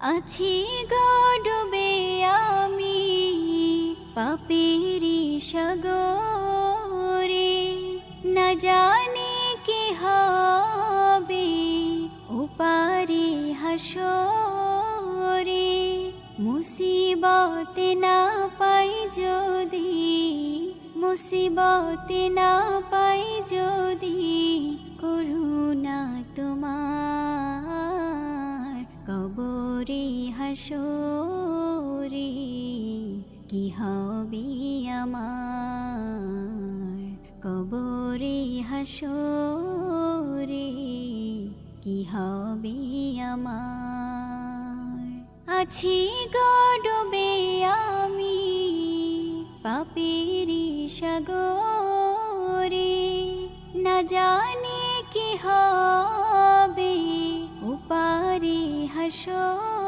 আছি গডবে আমি পাপেরি সাগরে। না জানি কি হবে উপারে হাসরে। মুসিবতে না পাই যদি, মুসিবতে না পাই যদি করুণা হাসরে কি হবে আমার? কবরে হাসরে, কি হবে আমার? আছি গডবে আমি পাপেরি সাগরে, না জানি কি হবে উপারে হাসরে।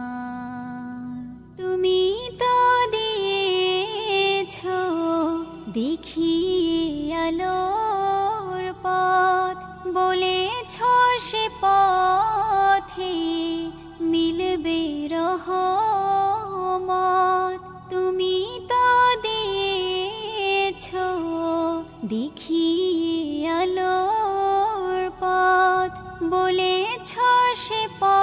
দেখিয়ে আলোর পথ বলেছ সে পথে মিলবে রহমত। তুমি তো দিয়েছ দেখিয়ে আলোর পথ বলেছ সে পথে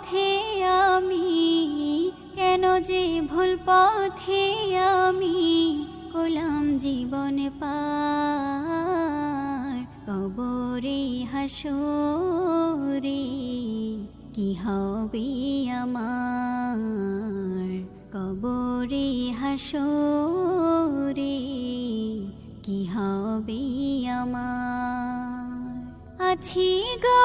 পথে আমি, কেন যে ভুল পথে আমি কোলাম জীবন পার? কবরে হাসরে কি হবে আমার? কবরে হাসরে কি হবে আমার? আছি গডবে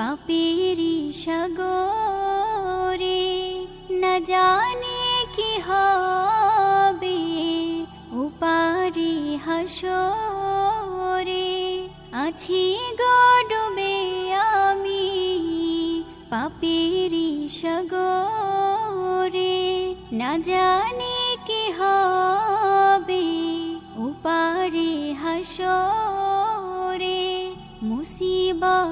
পাপেরি সাগরে না জানি কি হবে উপারে হাসরে। আছি গডবে আমি পাপেরি সাগরে। না জানি কি হবে উপারে হাসরে।